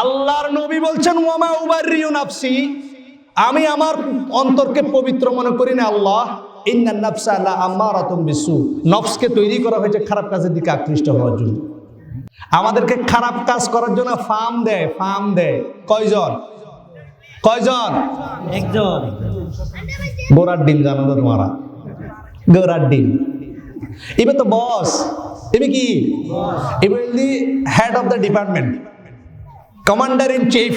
আল্লাহর নবী বলছেন ওয়ামা উবারিউ নাফসি। আমি আমার অন্তরকে পবিত্র মনে করি না আল্লাহ। ইন্না নাফসা লা আম্মারাতুম বিসু। নফসকে তৈরি করা হয়েছে খারাপ কাজের দিকে আকৃষ্ট হওয়ার জন্য। আমাদেরকে খারাপ কাজ করার জন্য ফার্ম দেয় ফার্ম দেয়। কয়জন? কয়জন? একজন। গোড়ার ডিম জানো তো তোমারা? গোড়ার ডিম। এবার তো বস। এবার কি? এবার the head of the department commander in chief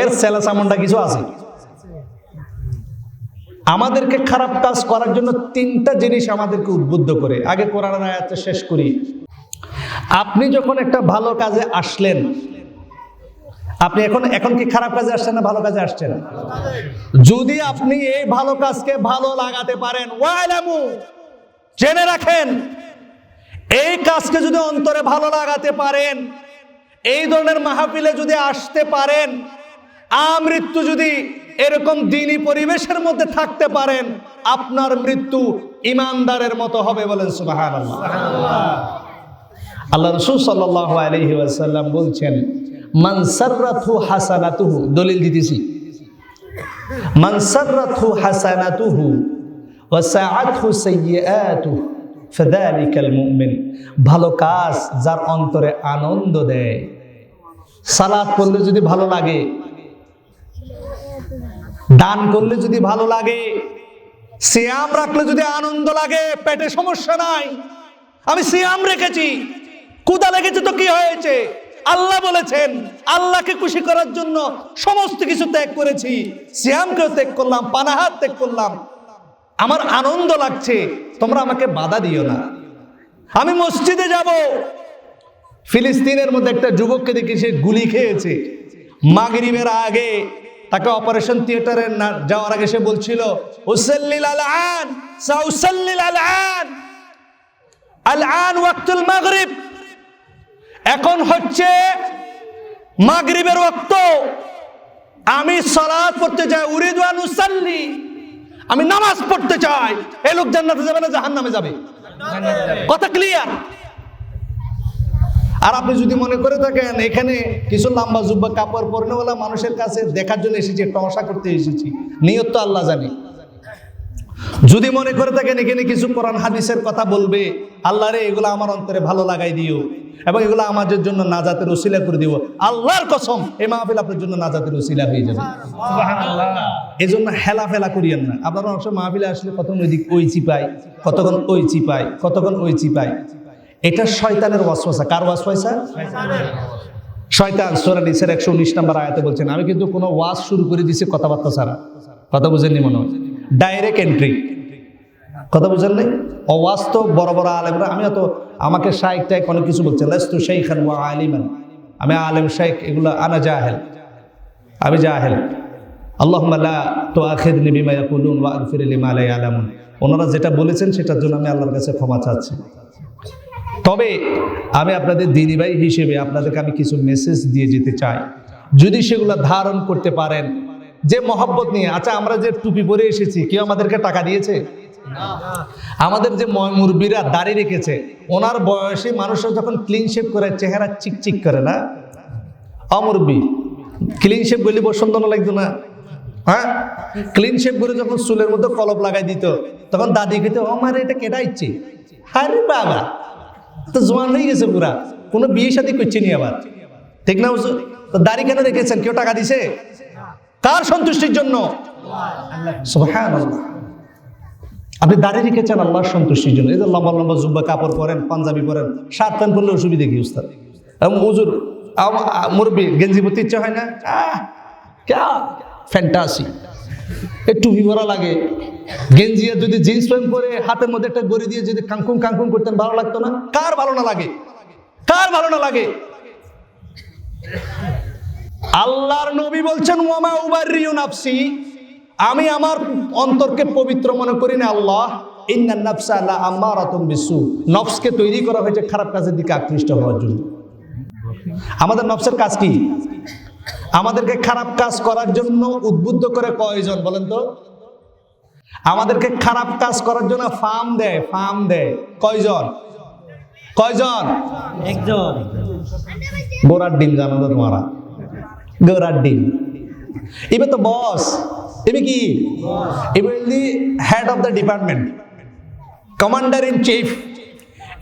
এর সেলা সামনটা কিছু আছে। আমাদেরকে খারাপ কাজ করার জন্য তিনটা জিনিস আমাদেরকে উদ্বুদ্ধ করে। আগে কোরআন আয়াতটা শেষ করি। আপনি যখন একটা ভালো কাজে আসলেন, আপনি এখন এখন কি খারাপ কাজে আসছেন না ভালো কাজে আসছেন? যদি আপনি এই ভালো কাজকে ভালো লাগাতে পারেন, ওয়ালামু, জেনে রাখেন, এই কাজকে যদি অন্তরে ভালো লাগাতে পারেন এই ধরনের মাহফিলে যদি আসতে পারেন আমৃত্যু যদি এরকম দিনী পরিবেশের মধ্যে থাকতে পারেন, আপনার মৃত্যু ইমানদারের মতো হবে বলেন সুবাহান আল্লাহ রসুল সাল্লাহ আলহি ওয়াসাল্লাম বলছেন মানসাররাথু হাসানাতুহু দলিল দিতেছি। মানসাররাথু হাসানাতুহু ওয়া সাআতহু সাইয়্যাতুহু ফাযালিকাল মুমিন ভালো কাজ যার অন্তরে আনন্দ দেয়। সালাত পড়লে যদি ভালো লাগে। দান করলে যদি ভালো লাগে। সিয়াম রাখলে যদি আনন্দ লাগে, পেটে সমস্যা নাই। আমি সিয়াম রেখেছি। কুদা লেগেছে তো কি হয়েছে? আল্লাহ বলেছেন, আল্লাহকে খুশি করার জন্য সমস্ত কিছু ত্যাগ করেছি। সিয়ামকেও ত্যাগ করলাম, পানাহার ত্যাগ করলাম। আমার আনন্দ লাগছে, তোমরা আমাকে বাধা দিও না। আমি মসজিদে যাব ফিলিস্তিনের মধ্যে একটা যুবককে দেখি সে গুলি খেয়েছে। মাগরিবের আগে তাকে অপারেশন থিয়েটারে যাওয়ার আগে সে বলছিল মাগরিব। এখন হচ্ছে মাগরিবের ওয়াক্ত। আমি সালাত পড়তে চাই, উরিদু আন উসাল্লি। আমি নামাজ পড়তে চাই। এ লোক জান্নাতে যাবে না জাহান্নামে যাবে? কথা ক্লিয়ার আর আপনি যদি মনে করে থাকেন এখানে কিছু লম্বা জুব্বা কাপড় পরনেওয়ালা মানুষের কাছে দেখার জন্য এসেছি টমসা করতে এসেছি। নিয়ত তো আল্লাহ জানি। যদি মনে করে থাকেন এখানে কিছু কোরআন হাদিসের কথা বলবে আল্লাহ রে এগুলো আমার অন্তরে ভালো লাগাই দিও এবং এগুলো আমাদের জন্য নাজাতের ওসিলা করে দিও। আল্লাহর কসম এই মাহফিল আপনার জন্য নাজাতের ওসিলা হয়ে যাবে। এই জন্য হেলা ফেলা করিয়েন না। আপনারা অনেক সময় মাহফিলে আসলে কতক্ষণ ওই দিক ওই চিপাই কতক্ষণ ওই চিপাই কতক্ষণ ওই চিপাই এটা শয়তানের ওয়াসওয়াসা। কার ওয়াসওয়াসা? শয়তান। সোরা নিসের একশো উনিশ নম্বর আয়াতে বলছেন, আমি কিন্তু কোনো ওয়াজ শুরু করে দিছি কথাবার্তা ছাড়া। কথা বুঝেননি মনে হয়? ডাইরেক্ট এন্ট্রি কথা বুঝেন নাই? অবাস্তব বড় বড় আলেমরা, আমি অত আমাকে শাইক টাইক অনেক কিছু বলছে। লাস্তু শাইখান ওয়া আলিমান। আমি আলেম শাইখ, এগুলো আনা জাহেল। আমি জাহেল। লা তুআখিযনি বিমা ইয়াকুলুন ওয়া আগফির লিমা লা ইয়ালামুন। ওনারা যেটা বলেছেন, সেটার জন্য আমি আল্লাহর কাছে ক্ষমা চাচ্ছি। তবে আমি আপনাদের দিনী ভাই হিসেবে আপনাদেরকে আমি কিছু মেসেজ দিয়ে যেতে চাই। যদি সেগুলো ধারণ করতে পারেন, যে মহব্বত নিয়ে আচ্ছা আমরা যে টুপি পরে এসেছি, কেউ আমাদেরকে টাকা দিয়েছে? আমাদের যে মুরব্বীরা দাড়ি রেখেছে, ওনার বয়সে মানুষরা যখন ক্লিন শেপ করে, চেহারা চিকচিক করে না? অমুরব্বী ক্লিন শেপ বলি বসন্ত না লাগতো না? হ্যাঁ? ক্লিন শেপ করে যখন চুলের মধ্যে কলপ লাগাই দিত, তখন দাদি খেতে আমার এটা কেটা ইচ্ছে? আরে বাবা তো জোয়ান হয়ে গেছে পুরা। কোনো বিয়ে শাদী করছে নি আবার। ঠিক না হুজুর? তো দাড়ি কেন রেখেছেন? কেউ টাকা দিছে? কার সন্তুষ্টির জন্য? আপনি দাড়ি রেখেছেন আল্লাহর সন্তুষ্টির জন্য। এই যে লম্বা লম্বা জুব্বা কাপড় পরেন, পাঞ্জাবি পরেন, শার্ট প্যান্ট পরলে অসুবিধা কি, উস্তাদ? হুজুর মুরব্বী, গেঞ্জি পরতে ইচ্ছা হয় না? ফ্যান্টাসি একটু বিবরা লাগে। গেঞ্জি আর যদি জিন্স প্যান্ট পরে হাতের মধ্যে একটা গড়ি দিয়ে যদি কাঙ্কুম কাঙ্কুম করতেন, ভালো লাগতো না? কার ভালো না লাগে? কার ভালো না লাগে? আল্লাহর নবী বলছেন ওমা ওয়ামা উবারিউ নাফসি। আমি আমার অন্তরকে পবিত্র মনে করি না, আল্লাহ। ইন্না নাফসা লা আম্মারাতুম বিসু। নফসকে তৈরি করা হয়েছে খারাপ কাজের দিকে আকৃষ্ট হওয়ার জন্য। আমাদের নফসের কাজ কি? আমাদেরকে খারাপ কাজ করার জন্য উদ্বুদ্ধ করে কয়জন বলেন তো? আমাদেরকে খারাপ কাজ করার জন্য ফার্ম দেয় ফার্ম দেয়। কয়জন? কয়জন? একজন। গোড়ার ডিম জানো তো তোমারা? গোড়ার ডিম। এবার তো বস। এবার কি? এবার the head of the department commander in chief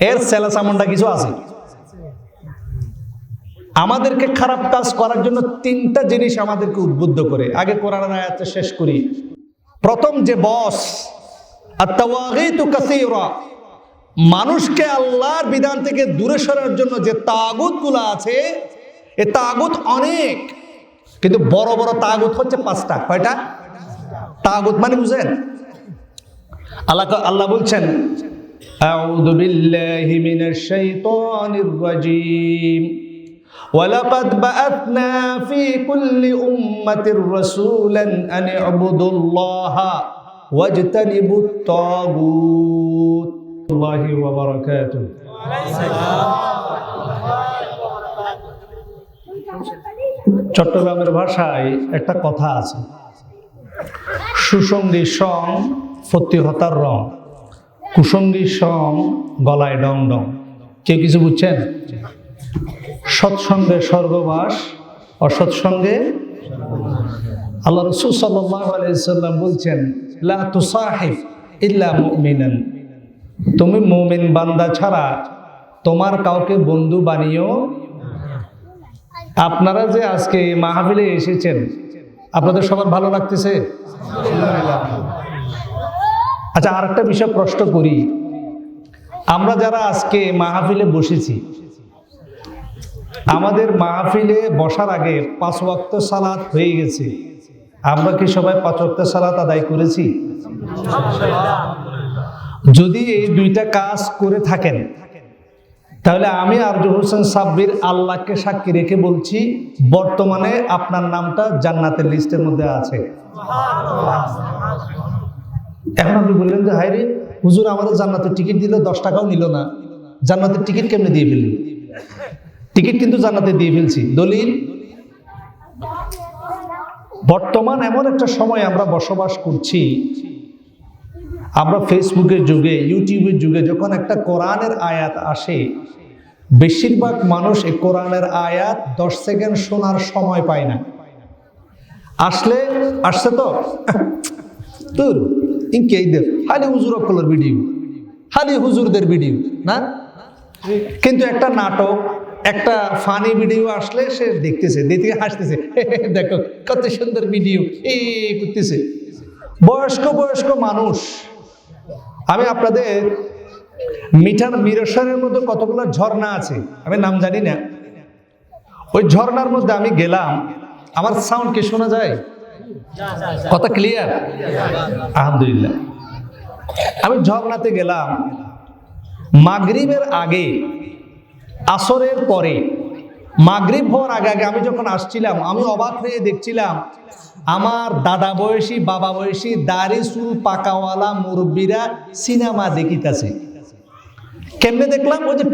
এর সেলাসামন্ডা কিছু আছে। আমাদেরকে খারাপ কাজ করার জন্য তিনটা জিনিস আমাদেরকে উদ্বুদ্ধ করে। আগে কোরআন আয়াতে শেষ করি। প্রথম যে বস আত্তাওয়াগিতু কাসীরা মানুষকে আল্লাহর বিধান থেকে দূরে সরার জন্য যে তাগুতগুলো আছে এ তাগুত অনেক কিন্তু বড় বড় তাগুত হচ্ছে পাঁচটা কয়টা তাগুত মানে বুঝেন আল্লাহ আল্লাহ বলছেন أعوذ بالله من الشيطان الرجيم ولقد بعثنا في كل أمة رسولا أن اعبدوا الله واجتنبوا الطاغوت الله وبركاته চট্টগ্রামের ভাষায় একটা কথা আছে সুসঙ্গী সং ফতিহতার রং কুসঙ্গী সং গলায় ডং ডং কেউ কিছু বুঝছেন সৎসঙ্গে স্বর্গবাস, অসৎসঙ্গে আল্লাহ রসুল সাল্লাহ বলছেন ইল্লা মুমিনান। তুমি মুমিন বান্দা ছাড়া তোমার কাউকে বন্ধু বানিও আপনারা যে আজকে মাহফিলে এসেছেন, আপনাদের সবার ভালো লাগতেছে? আচ্ছা আর একটা বিষয় প্রশ্ন করি। আমরা যারা আজকে মাহফিলে বসেছি আমাদের মাহফিলে বসার আগে পাঁচ ওয়াক্ত সালাত হয়ে গেছে। আমরা কি সবাই পাঁচ ওয়াক্ত সালাত আদায় করেছি? যদি এই দুইটা কাজ করে থাকেন, তাহলে আমি আরজু হোসেন সাব্বির আল্লাহকে সাক্ষী রেখে বলছি, বর্তমানে আপনার নামটা জান্নাতের লিস্টের মধ্যে আছে। এখন আপনি বললেন যে, হায় রে, হুজুর আমাদের জান্নাতের টিকিট দিলে দশ টাকাও নিল না। জান্নাতের টিকিট কেমনে দিয়ে ফেললি? টিকিট কিন্তু জান্নাতে দিয়ে ফেলছি। দলিল? বর্তমান এমন একটা সময় আমরা বসবাস করছি। আমরা ফেসবুকের যুগে, ইউটিউবের যুগে যখন একটা কোরআনের আয়াত আসে, বেশিরভাগ মানুষ এই কোরআনের আয়াত দশ সেকেন্ড শোনার সময় পায় না। আসলে, আসছে তো? তোর, ইনকে ঈদের হালি হুজুর অকলের ভিডিও হালি হুজুরদের ভিডিও না? কিন্তু একটা নাটক একটা ফানি ভিডিও আসলে সে দেখতেছে দেখতে হাসতেছে। দেখো, কত সুন্দর ভিডিও এই, করতেছে। বয়স্ক বয়স্ক মানুষ, আমি আপনাদের মিঠার মিরসরের মধ্যে কতগুলো ঝর্ণা আছে, আমি নাম জানি না। ওই ঝর্ণার মধ্যে আমি গেলাম, আমার সাউন্ড কি শোনা যায়? কথা ক্লিয়ার আলহামদুলিল্লাহ। আমি ঝর্ণাতে গেলাম, মাগরিবের আগে আসরের পরে, মাগরিব হওয়ার আগে আগে আমি যখন আসছিলাম, আমি অবাক হয়ে দেখছিলাম, আমার দাদা বয়সী, বাবা বয়সী, দাড়ি চুল পাকাওয়ালা মুরব্বীরা সিনেমা দেখিতেছে। কেমনে দেখলাম? ওই যে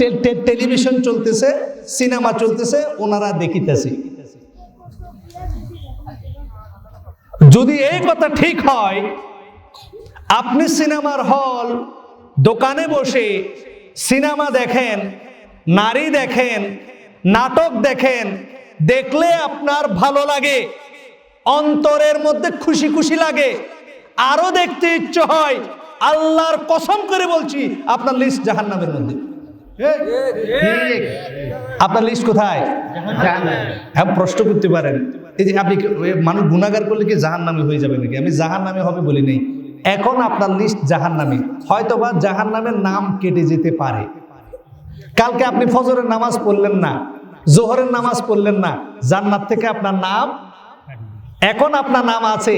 টেলিভিশন চলতেছে, সিনেমা চলতেছে, ওনারা দেখিতেছে। যদি এই কথা ঠিক হয়, আপনি সিনেমার হল, দোকানে বসে সিনেমা দেখেন নারী দেখেন নাটক দেখেন দেখলে আপনার ভালো লাগে। অন্তরের মধ্যে খুশি খুশি লাগে। আরও দেখতে ইচ্ছে হয় আল্লাহর কসম করে বলছি আপনার লিস্ট জাহান্নামের মধ্যে। আপনার লিস্ট কোথায়? এখন প্রশ্ন করতে পারেন এই যে আপনি মানুষ গুণাগার করলে কি জাহান নামে হয়ে যাবে নাকি? আমি জাহান নামে হবে বলি নেই। এখন আপনার লিস্ট জাহান নামে হয়তো বা জাহান নামের নাম কেটে যেতে পারে। কালকে আপনি ফজরের নামাজ পড়লেন না, জোহরের নামাজ পড়লেন না, জান্নাত থেকে আপনার নাম এখন আপনার নাম আছে।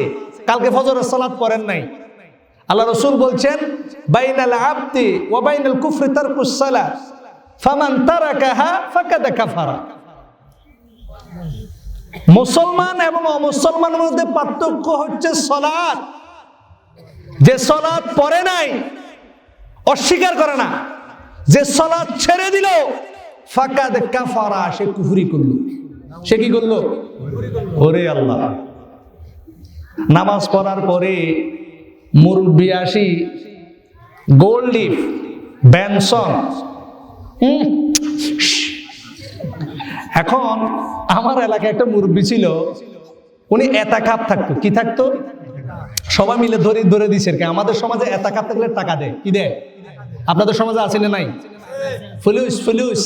কালকে ফজরের সালাত পড়েন নাই। আল্লাহ রসুল বলছেন, বাইনাল আবদি ওয়া বাইনাল কুফরি তারকুস সালাত, ফামান তারাকাহা ফাকাদ কাফারা। মুসলমান এবং অমুসলমানের মধ্যে পার্থক্য হচ্ছে সলাদ যে সলাদ পড়ে নাই, অস্বীকার করে না। যে সলাৎ ছেড়ে দিল, ফাকাদ কাফারা, সে কুফরি করল। সে কি করল? ওরে আল্লাহ। নামাজ পড়ার পরে মুরব্বী আসি গোল্ডিফ ব্যানসন এখন আমার এলাকায় একটা মুরব্বী ছিল, উনি এতা কাপ থাকতো। কি থাকতো? সবাই মিলে ধরে ধরে দিছে। আমাদের সমাজে এতা কাপ থাকলে টাকা দেয়। কি দেয়? আপনাদের সমাজে আছে না নাই? ফুলুস ফুলুস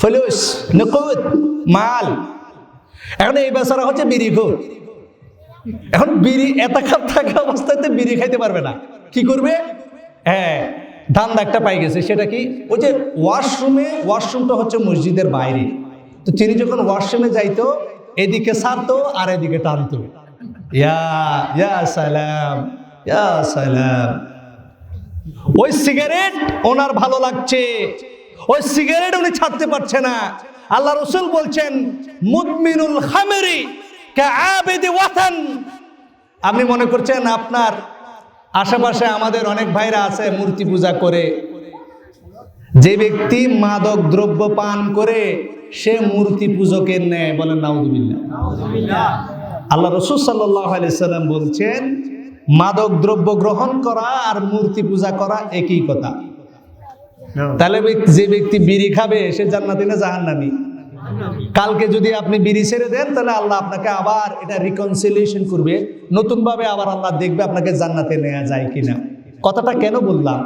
ফুলুস, নকুদ, মাল। এখন এই বেচারা হচ্ছে বিড়ি ঘোর এখন বিড়ি, এত কাপ থাকা অবস্থাতে বিড়ি খাইতে পারবে না। কি করবে? হ্যাঁ ধান্দা একটা পাই গেছে। সেটা কি? ওই যে ওয়াশরুমে, ওয়াশরুমটা হচ্ছে মসজিদের বাইরে। তো তিনি যখন ওয়াশরুমে যাইতো, এদিকে ছাড়তো আর এদিকে টানতো। ইয়া ইয়া সালাম ইয়া সালাম। ওই সিগারেট ওনার ভালো লাগছে। ওই সিগারেট উনি ছাড়তে পারছে না। আল্লাহ রসুল বলছেন, মুদমিনুল খামেরি আপনি মনে করছেন আপনার আশেপাশে আমাদের অনেক ভাইরা আছে, মূর্তি পূজা করে। যে ব্যক্তি মাদক দ্রব্য পান করে, সে মূর্তি পূজকের নেয় বলেন আল্লাহ রসুল সাল্লাম বলছেন মাদক দ্রব্য গ্রহণ করা আর মূর্তি পূজা করা একই কথা। তাহলে যে ব্যক্তি বিড়ি খাবে সে জান্নাতি না জাহান্নামি? কালকে যদি আপনি বিড়ি ছেড়ে দেন তাহলে আল্লাহ আপনাকে আবার এটা রিকনসিলিয়েশন করবে। নতুনভাবে আবার আল্লাহ দেখবে আপনাকে জান্নাতে নেওয়া যায় কিনা। কথাটা কেন বললাম?